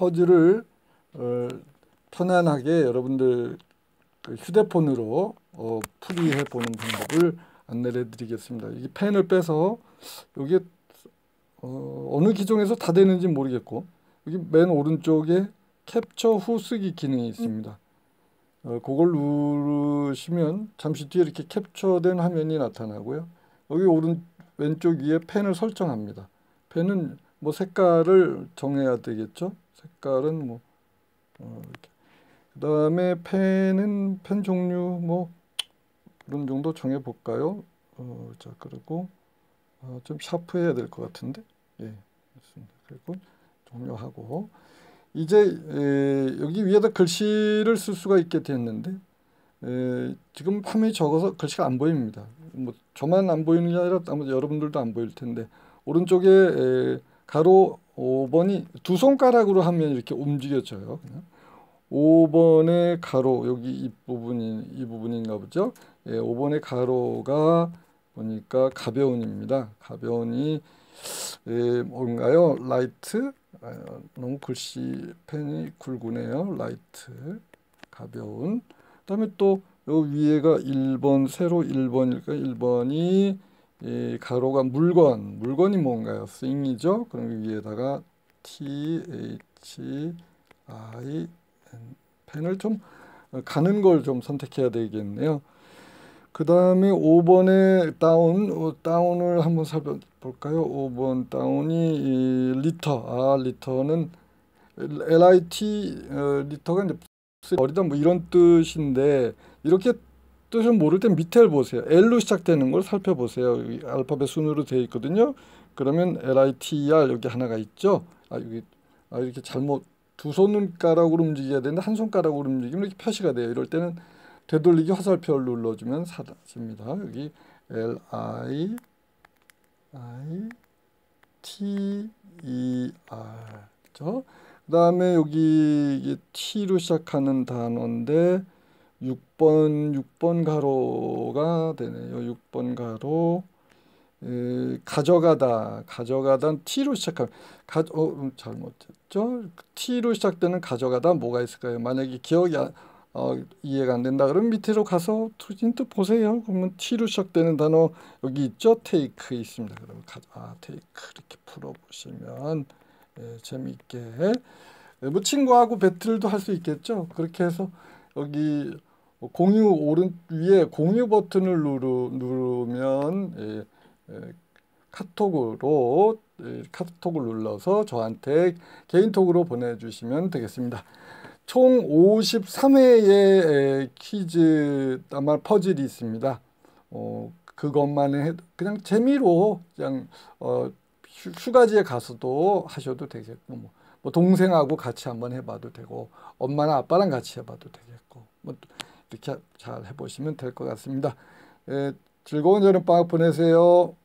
퍼즐을 어, 편안하게 여러분들 그 휴대폰으로 어, 풀이해 보는 방법을 안내해 드리겠습니다. 이 펜을 빼서 여기 어, 어느 기종에서 다 되는지 모르겠고 여기 맨 오른쪽에 캡처 후 쓰기 기능이 있습니다. 어, 그걸 누르시면 잠시 뒤에 이렇게 캡처된 화면이 나타나고요. 여기 오른 왼쪽 위에 펜을 설정합니다. 펜은 뭐 색깔을 정해야 되겠죠. 색깔은 뭐 어, 이렇게. 그다음에 펜은 펜 종류 뭐 그런 정도 정해 볼까요? 어, 자 그리고 어, 좀 샤프해야 될 것 같은데 예, 그렇습니다. 그리고 종료하고 이제 에, 여기 위에다 글씨를 쓸 수가 있게 됐는데 에, 지금 화면이 적어서 글씨가 안 보입니다. 뭐 저만 안 보이는 게 아니라 아마 여러분들도 안 보일 텐데 오른쪽에 에, 가로 5번이 두 손가락으로 하면 이렇게 움직여져요. 그냥. 5번의 가로 여기 이 부분이 이 부분인가 보죠. 예, 5번의 가로가 보니까 가벼운입니다. 가벼운이 예, 뭔가요? 라이트 아, 너무 글씨 펜이 굵으네요. 라이트 가벼운. 그다음에 또 요 위에가 1번 세로 1번일까? 1번이 예, 가로가 물건 물건이 뭔가요? 싱이죠. 그럼 위에다가 T H I N 펜을 좀 가는 걸 좀 선택해야 되겠네요. 그 다음에 5번에 다운, 어, 다운을 한번 살펴볼까요? 5번 다운이 리터, 아 리터는 LIT 어, 리터가 이제 어리다 뭐 이런 뜻인데 이렇게 뜻을 모를 땐 밑에를 보세요. L로 시작되는 걸 살펴보세요. 알파벳 순으로 되어 있거든요. 그러면 LITR 여기 하나가 있죠. 아 여기 아 이렇게 잘못 두 손가락으로 움직여야 되는데 한 손가락으로 움직이면 이렇게 표시가 돼요. 이럴 때는 되돌리기 화살표를 눌러주면 사라집니다. 여기 L I I T E R죠. 그 다음에 여기 T로 시작하는 단어인데 6번 6번 가로가 되네요. 6번 가로 에, 가져가다 가져가다 T로 시작하면 가, 어, 음, 잘못했죠. T로 시작되는 가져가다 뭐가 있을까요? 만약에 기억이 안, 어, 이해가 안 된다 그러면 밑으로 가서 힌트 보세요. 그러면 T로 시작되는 단어 여기 있죠. 테이크 있습니다. 그러면 가, 아 테이크 이렇게 풀어보시면 예, 재미있게 예, 뭐 친구하고 배틀도 할 수 있겠죠. 그렇게 해서 여기 공유 오른 위에 공유 버튼을 누르, 누르면 예, 예, 카톡으로 예, 카톡을 눌러서 저한테 개인톡으로 보내주시면 되겠습니다. 총 53회의 퀴즈 아마 퍼즐이 있습니다. 어, 그것만 해 그냥 재미로 그냥 어, 휴가지에 가서도 하셔도 되겠고 뭐, 뭐, 동생하고 같이 한번 해봐도 되고 엄마나 아빠랑 같이 해봐도 되겠고 뭐 잘 해보시면 될 것 같습니다. 예, 즐거운 여름방학 보내세요.